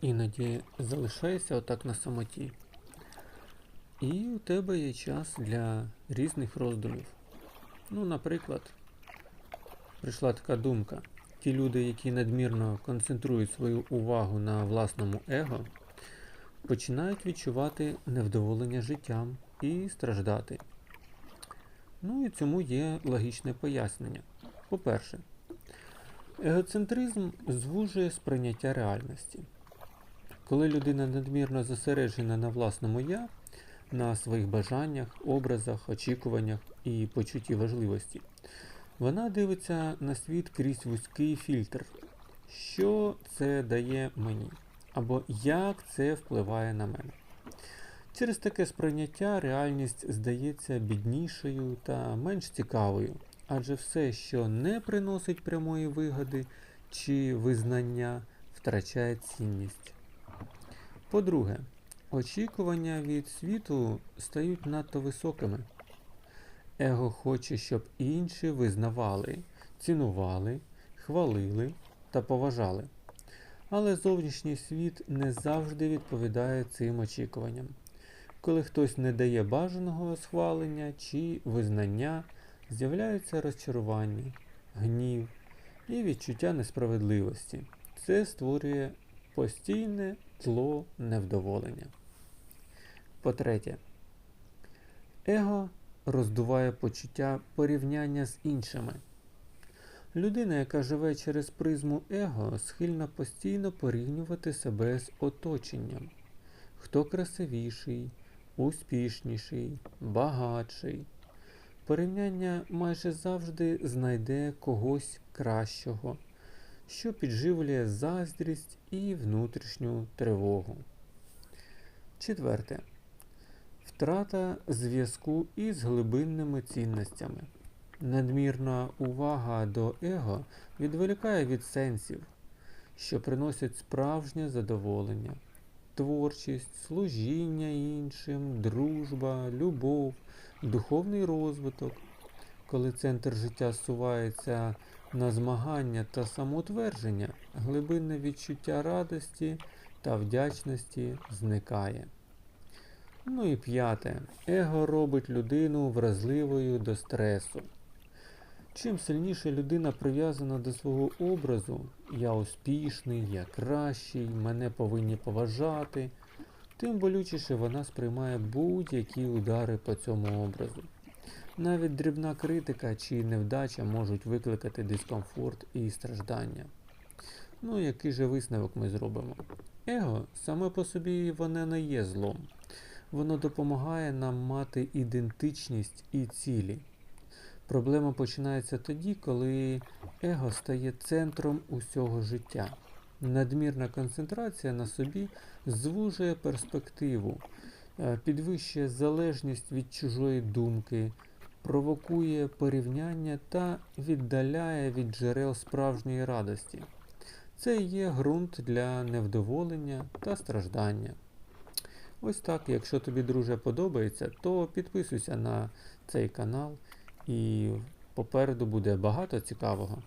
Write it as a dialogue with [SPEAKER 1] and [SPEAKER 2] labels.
[SPEAKER 1] іноді залишаєшся отак на самоті. І у тебе є час для різних роздумів. Ну, наприклад, прийшла така думка. Ті люди, які надмірно концентрують свою увагу на власному его, починають відчувати невдоволення життям і страждати. Ну і цьому є логічне пояснення. По-перше, егоцентризм звужує сприйняття реальності. Коли людина надмірно зосереджена на власному я, на своїх бажаннях, образах, очікуваннях і почутті важливості, вона дивиться на світ крізь вузький фільтр. Що це дає мені? Або як це впливає на мене? Через таке сприйняття реальність здається біднішою та менш цікавою, адже все, що не приносить прямої вигоди чи визнання, втрачає цінність. По-друге, очікування від світу стають надто високими. Его хоче, щоб інші визнавали, цінували, хвалили та поважали. Але зовнішній світ не завжди відповідає цим очікуванням. Коли хтось не дає бажаного схвалення чи визнання, з'являються розчарування, гнів і відчуття несправедливості. Це створює постійне тло невдоволення. По-третє, его роздуває почуття порівняння з іншими. Людина, яка живе через призму его, схильна постійно порівнювати себе з оточенням. Хто красивіший, успішніший, багатший. Порівняння майже завжди знайде когось кращого, що підживлює заздрість і внутрішню тривогу. Четверте. Втрата зв'язку із глибинними цінностями. Надмірна увага до его відволікає від сенсів, що приносять справжнє задоволення, творчість, служіння іншим, дружба, любов, духовний розвиток. Коли центр життя сувається на змагання та самоутвердження, глибинне відчуття радості та вдячності зникає. Ну і п'яте. Его робить людину вразливою до стресу. Чим сильніше людина прив'язана до свого образу, я успішний, я кращий, мене повинні поважати, тим болючіше вона сприймає будь-які удари по цьому образу. Навіть дрібна критика чи невдача можуть викликати дискомфорт і страждання. Ну, який же висновок ми зробимо? Его саме по собі воно не є злом. Воно допомагає нам мати ідентичність і цілі. Проблема починається тоді, коли его стає центром усього життя. Надмірна концентрація на собі звужує перспективу, е, підвищує залежність від чужої думки, провокує порівняння та віддаляє від джерел справжньої радості. Це є ґрунт для невдоволення та страждання. Ось так, якщо тобі, друже, подобається, то підписуйся на цей канал і попереду буде багато цікавого.